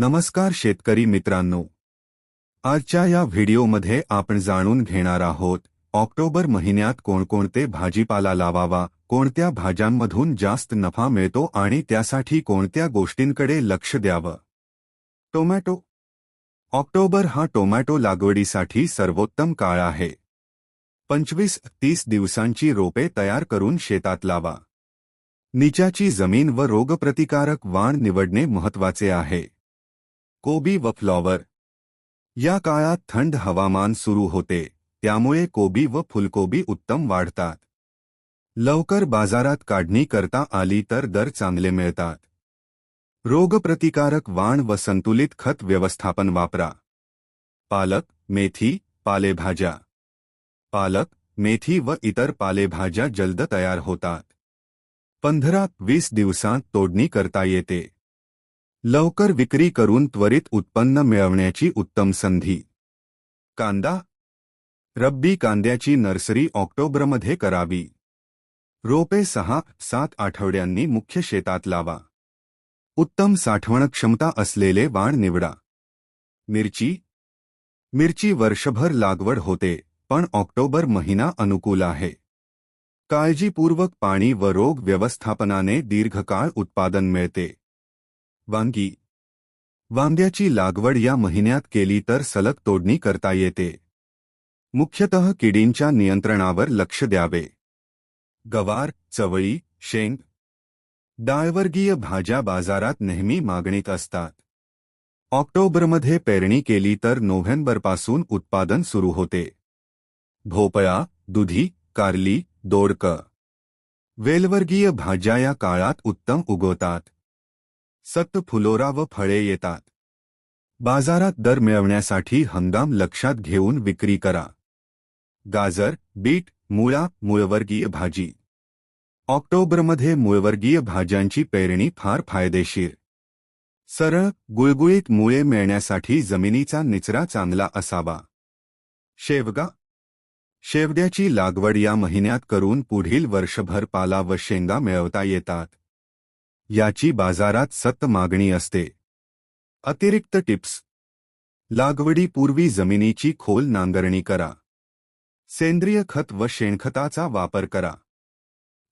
नमस्कार शेतकरी मित्रांनो. आजच्या या व्हिडिओमध्ये आपण जाणून घेणार आहोत ऑक्टोबर महिन्यात कोणकोणते भाजीपाला लावावा कोणत्या भाज्यांमधून जास्त नफा मिळतो आणि त्यासाठी कोणत्या गोष्टींकडे लक्ष द्यावं. टोमॅटो. ऑक्टोबर हा टोमॅटो लागवडीसाठी सर्वोत्तम काळ आहे. पंचवीस तीस दिवसांची रोपे तयार करून शेतात लावा. निचाची जमीन व रोगप्रतिकारक वाण निवडणे महत्त्वाचे आहे. कोबी व फ्लॉवर। या काळात थंड हवामान सुरू होते, त्यामुळे कोबी व फुलकोबी उत्तम वाढतात. लवकर बाजारात काढणी करता आली तर दर चांगले मिळतात. रोगप्रतिकारक वाण व संतुलित खत व्यवस्थापन वापरा. पालक, मेथी, पालेभाज्या. पालक, मेथी व इतर पालेभाज्या जलद तयार होतात. पंधरा, वीस दिवसांत तोडणी करता येते. लवकर विक्री करून त्वरित उत्पन्न मिळवण्याची उत्तम संधी. कांदा. रब्बी कांद्याची नर्सरी ऑक्टोबरमध्ये करावी. रोपे सहा, सात आठवड्यांनी मुख्य शेतात लावा. उत्तम साठवण क्षमता असलेले वाण निवडा. मिरची. मिरची वर्षभर लागवड होते, पण ऑक्टोबर महिना अनुकूल आहे. काळजीपूर्वक पाणी व रोग व्यवस्थापनाने दीर्घकाळ उत्पादन मिळते. वांगी. वांग्याची लागवड या महिन्यात केली तर सलग तोडणी करता येते. मुख्यतः किडींच्या नियंत्रणावर लक्ष द्यावे. गवार चवळी शेंग. डाळवर्गीय भाज्या बाजारात नेहमी मागणीत असतात. ऑक्टोबरमध्ये पेरणी केली तर नोव्हेंबरपासून उत्पादन सुरू होते. भोपळा दुधी कारली दोडक. वेलवर्गीय भाज्या या काळात उत्तम उगवतात. सत्त फुलोरा व फळे येतात. बाजारात दर मिळवण्यासाठी हंगाम लक्षात घेऊन विक्री करा. गाजर बीट मुळा मुळवर्गीय भाजी. ऑक्टोबरमध्ये मुळवर्गीय भाज्यांची पेरणी फार फायदेशीर. सरळ गुळगुळीत मुळे मिळण्यासाठी जमिनीचा निचरा चांगला असावा. शेवगा. शेवग्याची लागवड या महिन्यात करून पुढील वर्षभर पाला व शेंगा मिळवता येतात. याची बाजारात सत मागणी असते. अतिरिक्त टिप्स. लागवडीपूर्वी जमिनीची खोल नांगरणी करा. सेंद्रिय खत व शेणखताचा वापर करा.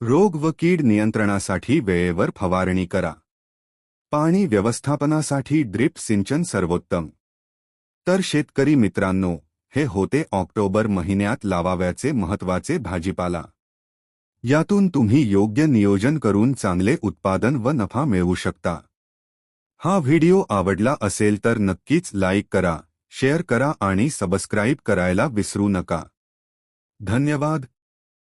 रोग व कीड नियंत्रणासाठी वेळेवर फवारणी करा. पाणी व्यवस्थापनासाठी ड्रिप सिंचन सर्वोत्तम. तर शेतकरी मित्रांनो हे होते ऑक्टोबर महिन्यात लावाव्याचे महत्त्वाचे भाजीपाला. यातून तुम्ही योग्य नियोजन करून चांगले उत्पादन व नफा मिळवू शकता. हा व्हिडिओ आवडला असेल तर नक्कीच लाईक करा, शेअर करा आणि सबस्क्राईब करायला विसरू नका. धन्यवाद.